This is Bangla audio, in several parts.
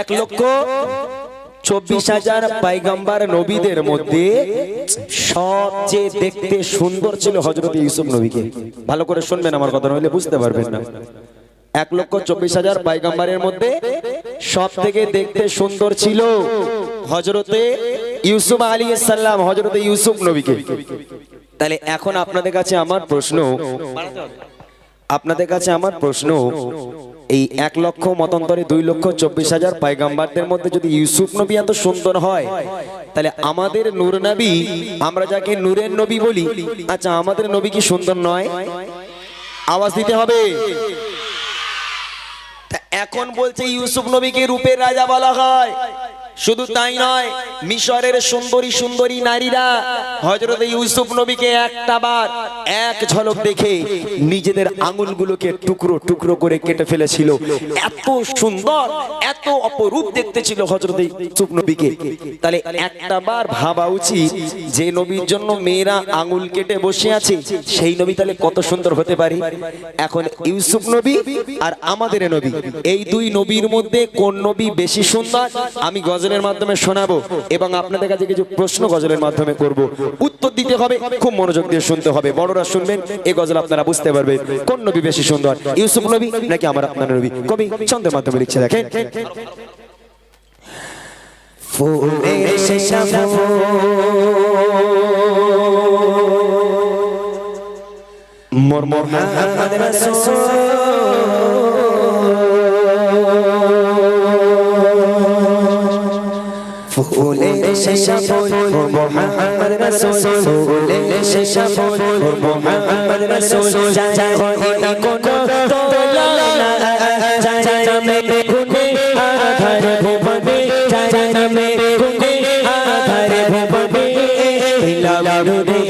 এক লক্ষ চব্বিশ হাজার পাইগাম্বার নবীদের মধ্যে সবচেয়ে দেখতে সুন্দর ছিল হজরত ইউসুফ নবীকে। ভালো করে শুনবেন আমার কথা, নইলে বুঝতে পারবেন না। এক লক্ষ চব্বিশ হাজার পাইগাম্বারের মধ্যে সব থেকে দেখতে সুন্দর ছিল হজরতে ইউসুফ আলী সাল্লাম হজরতে ইউসুফ নবীকে। তাহলে এখন আপনাদের কাছে আমার প্রশ্ন, আপনাদের কাছে আমার প্রশ্ন এই এক লক্ষ মতান্তরে দুই লক্ষ চব্বিশ হাজার পায়গাম্বারদের মধ্যে যদি ইউসুফ নবী এত সুন্দর হয়, তাহলে আমাদের নূর নবী, আমরা যাকে নূরের নবী বলি আচ্ছা আমাদের নবী কি সুন্দর নয়? আওয়াজ দিতে হবে। এখন বলছে ইউসুফ নবীকে রূপের রাজা বলা হয়। শুধু তাই নয়, মিশরের সুন্দরী সুন্দরী নারীরা হজরত ইউসুফ নবীকে একটা বার এক ঝলক দেখে নিজেদের আঙুলগুলোকে টুকরো টুকরো করে কেটে ফেলেছিল। এত সুন্দর, এত অপরূপ দেখতে ছিল হজরত নবীকে। তাহলে একটা বার ভাবা উচিত যে নবীর জন্য মেয়েরা আঙুল কেটে বসে আছে, সেই নবী তাহলে কত সুন্দর হতে পারে? এখন ইউসুফ নবী আর আমাদের নবী, এই দুই নবীর মধ্যে কোন নবী বেশি সুন্দর? আমি গজলের মাধ্যমে শোনাবো এবং আপনাদের কাছে কিছু প্রশ্ন গজলের মাধ্যমে করব। উত্তর দিতে হবে, খুব মনোযোগ দিয়ে শুনতে হবে বড়রা শুনবেন এই গজল আপনারা বুঝতে পারবেন। কোন নবী বেশি সুন্দর, ইউসুফ নবী নাকি আমার আপনার নবী? কবি ছন্দের মাধ্যমে লিখছে, দেখেন। ফুলের শেষা মোর রাসূল ফুলের শেষা ফুল ও মোহাম্মদ রাসূল শেষা ফুল ও মোহাম্মদ রাসূল যা হইনি কোন তোলা যা যা মে গুনে আধার ভুবনে যা যা মে গুনে আধার ভুবনে দিলালু রে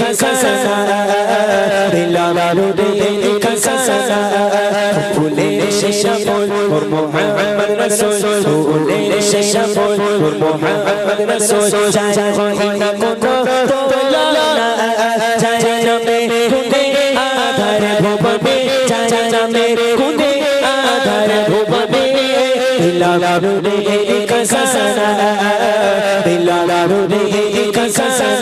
কসসা দিলালু রে কসসা ফুলের শেষা ফুল ও মোহাম্মদ রাসূল ফুলের শেষা ফুল ও মোহাম্মদ রাসূল যা যা হইনি কোন আধার ভুবনে চাচা মে গুনে আধার ভুবনে দিলালু রে কসসা দিলালু রে কসসা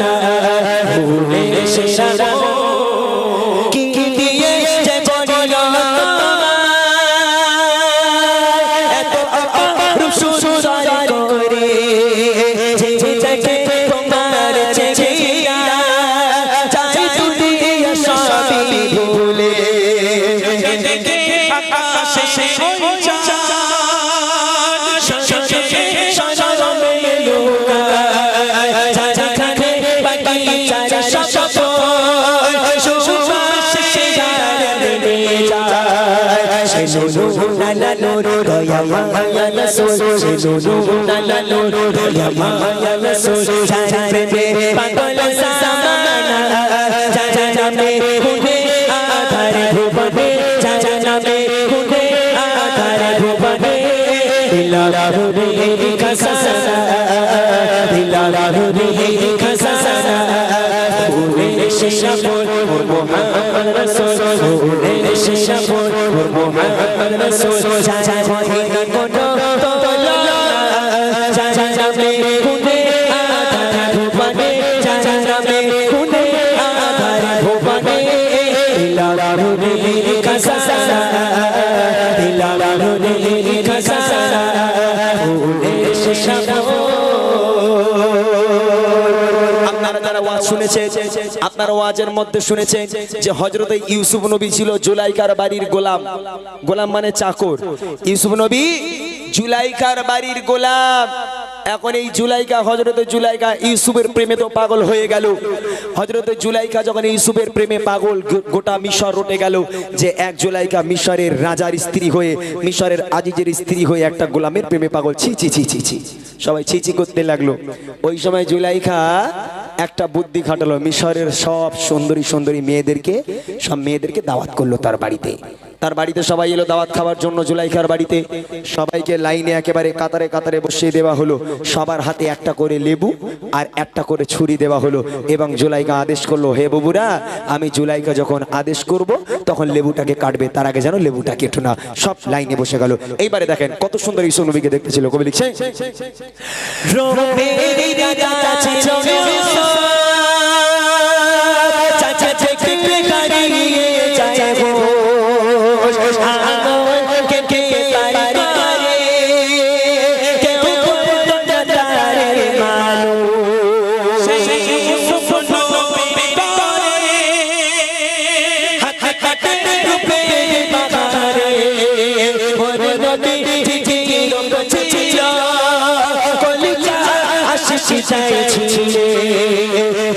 পাগল সামানা ওয়াজ শুনেছেন আপনারা ওয়াজের মধ্যে শুনেছেন যে হজরত ইউসুফ নবী ছিল জুলাইকার বাড়ির গোলাম। গোলাম মানে চাকর। ইউসুফ নবী জুলাইকার বাড়ির গোলাম। এখন এই জুলাইকা হজরত জুলাইকা ইউসুফের প্রেমে তো পাগল হয়ে গেল। হজরত জুলাইকা যখন ইউসুফের প্রেমে পাগল গোটা মিশর রটে গেল যে এক জুলাইকা মিশরের রাজার স্ত্রী হয়ে, মিশরের আজিজের স্ত্রী হয়ে একটা গোলামের প্রেমে পাগল। ছি ছি ছি ছি ছি। সবাই ছি ছি করতে লাগল। ওই সময় জুলাইখা একটা বুদ্ধি খাটালো মিশরের সব সুন্দরী সুন্দরী মেয়েদেরকে সব মেয়েদেরকে দাওয়াত করল তার বাড়িতে। তার বাড়িতে সবাই এলো দাওয়াত খাওয়ার জন্য জুলাইখার বাড়িতে। সবাইকে লাইনে একেবারে কাতারে কাতারে বসিয়ে দেওয়া হলো। সবার হাতে একটা করে লেবু আর একটা করে ছুরি দেওয়া হলো এবং জুলাইকা আদেশ করল, হে বাবুরা, আমি জুলাইকা যখন আদেশ করব, তখন লেবুটাকে কাটবে, তার আগে যেন লেবুটা কেটো না। সব লাইনে বসে গেল। এইবারে দেখেন, কত সুন্দর ঈশ্বর নবীকে দেখতেছিল, কবি লিখছে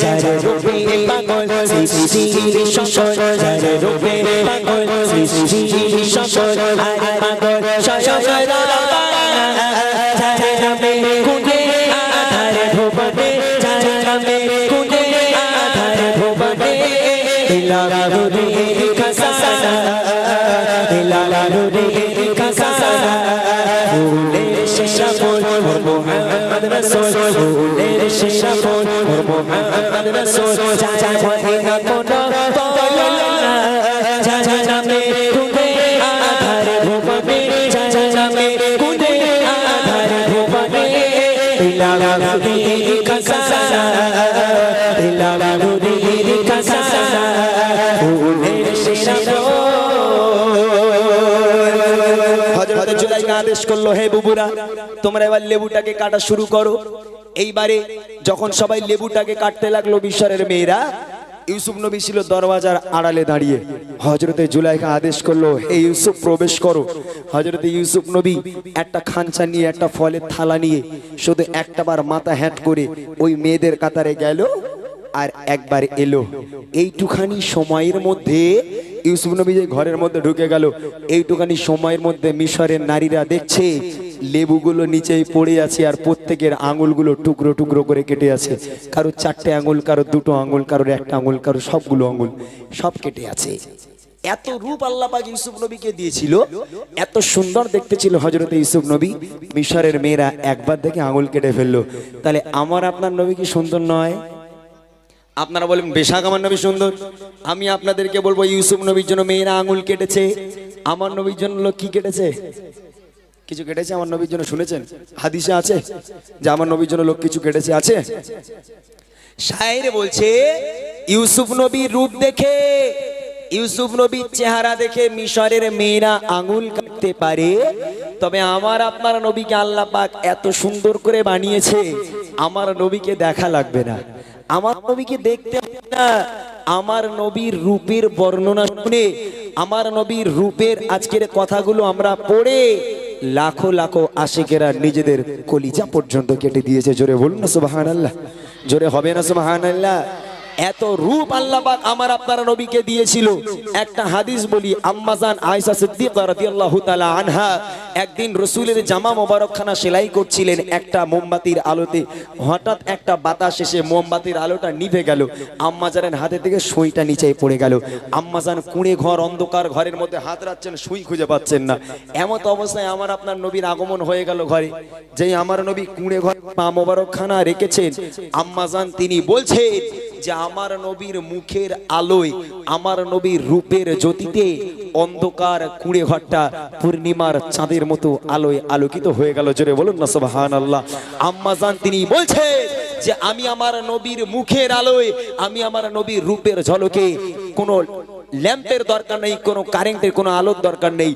যারে রূপে পাগল সৃষ্টি সকল যারে রূপে পাগল সৃষ্টি সকল আরে পাগল সশস্ত্র। হযরত আদেশ করল, হে বুবুরা, তোমরা এবার লেবুটাকে কাটা শুরু করো। এইবারে যখন সবাই লেবুটাকে কাটতে লাগল মিশরের মেয়েরা, ইউসুফ নবী ছিল দরওয়াজার আড়ালে দাঁড়িয়ে। হজরতে জুলাইকা আদেশ করল, হে ইউসুফ, প্রবেশ করো। হজরতে ইউসুফ নবী একটা খাঞ্চা নিয়ে, একটা ফলের থালা নিয়ে, শুধু একটা বার মাথা হ্যাট করে ওই মেয়েদের কাতারে গেল আর একবার এলো। এইটুখানি সময়ের মধ্যে ইউসুফ নবী যে ঘরের মধ্যে ঢুকে গেল, এইটুখানি সময়ের মধ্যে মিশরের নারীরা দেখছে, লেবুগুলো নিচেই পড়ে আছে আর প্রত্যেকের আঙুলগুলো টুকরো টুকরো করে কেটে আছে। কারও চারটে আঙুল, কারও দুটো আঙুল কারোর একটা আঙুল, কারও সবগুলো আঙুল, সব কেটে আছে। এত রূপ আল্লাহ পাক ইউসুফ নবীকে দিয়েছিল, এত সুন্দর দেখতে ছিল হজরত ইউসুফ নবী, মিশরের মেয়েরা একবার দেখে আঙুল কেটে ফেলল। তাহলে আমার আপনার নবী কি সুন্দর নয়? আপনারা বলেন বেশাক আমার নবী সুন্দর। আমি আপনাদেরকে বলব, ইউসুফ নবীর জন্য মেয়েরা আঙুল কেটেছে। আমার নবীর জন্য লোক কি কেটেছে? কিছু কেটেছে আমার নবীর জন্য? শুনেছেন? হাদিসে আছে যে আমার নবীর জন্য লোক কিছু কেটেছে, আছে? শায়ের বলছে, ইউসুফ নবীর রূপ দেখে, ইউসুফ নবীর চেহারা দেখে মিশরের মেয়েরা আঙুল কাটতে পারে। তবে আমার, আপনার নবীকে আল্লাহ পাক এত সুন্দর করে বানিয়েছে, আমার নবীকে দেখা লাগবে না। আমার নবীকে দেখতে না। আমার নবীর রূপের বর্ণনা শুনে, আমার নবীর রূপের আজকের কথাগুলো আমরা পড়ে লাখো লাখো আশিকেরা নিজেদের কলিজা পর্যন্ত কেটে দিয়েছে। জোরে বলুন না সুবাহান আল্লাহ জোরে হবে না সুবাহান আল্লাহ এত রূপ আল্লাহ পাক আমার আপনারা নবীকে দিয়েছিল। একটা হাদিস বলি আম্মাজান আয়েশা সিদ্দিকা রাদিয়াল্লাহু তাআলা আনহা একদিন রসুলের জামা মোবারকখানা সেলাই করছিলেন একটা মোমবাতির আলোতে। হঠাৎ একটা বাতাস এসে মোমবাতির আলোটা নিভে গেল। আম্মাজানের হাতে থেকে সুইটা নিচে পড়ে গেল। আম্মাজান কুঁড়ে ঘর, অন্ধকার ঘরের মধ্যে হাত রাখছেন, সুই খুঁজে পাচ্ছেন না। এমত অবস্থায় আমার আপনার নবীর আগমন হয়ে গেল ঘরে। যেই আমার নবী কুঁড়ে ঘর পা মোবারকখানা রেখেছেন আম্মাজান তিনি বলছেন যে আমার নবীর মুখের আলোয়, আমার নবীর রূপের জ্যোতিতে অন্ধকার কুঁড়ে ঘরটা পূর্ণিমার চাঁদের মতো আলোয় আলোকিত হয়ে গেল। জোরে বলুন না সুবহান আল্লাহ আম্মাজান তিনি বলছে যে, আমি আমার নবীর মুখের আলোয়, আমি আমার নবীর রূপের ঝলকে কোনো ল্যাম্পের দরকার নেই, কোনো কারেন্টের কোনো আলোর দরকার নেই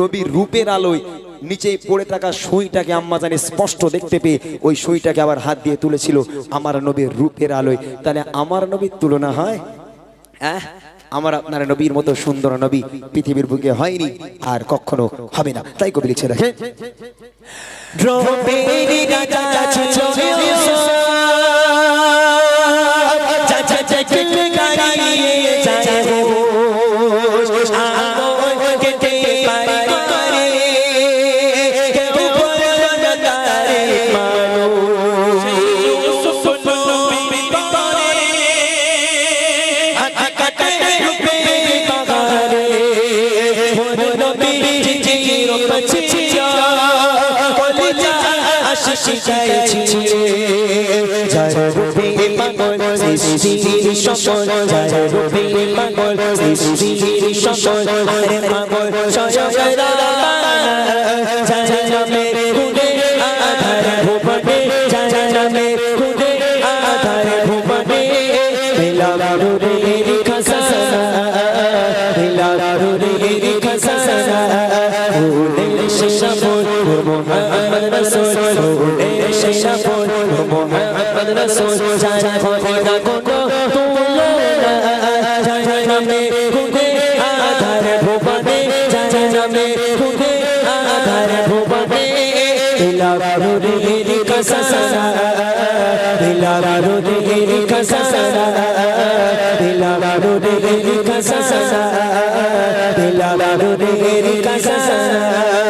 নবীর রূপের আলোয় নিচে পড়ে থাকা সুইটাকে আম্মা জানে স্পষ্ট দেখতে পেয়ে ওই সুইটাকে আবার হাত দিয়ে তুলেছিল আমার নবীর রূপের আলোয়। তাহলে আমার নবীর তুলনা হয়? আমার আপনার নবীর মতো সুন্দর নবী পৃথিবীর বুকে হয়নি আর কখনো হবে না। তাই কবি লিখছে ড্রোবেরি গাইছি যার রূপে পাগল সৃষ্টির সকল যার রূপে পাগল সৃষ্টির সকল আরে পাগল স্বয়ং যার শেষাবুল মোহাম্মদ রাসূল ওরে শেষাবুল মোহাম্মদ রাসূল যারা বলে না কোনো তুলো যারা নামে খুদে আধার যারা নামে খুদে আধার ভুবনে মিলাদু রে খাসানা মিলাদু রে খাসানা মিলাদু রে খাসানা মিলাদু রে খাসানা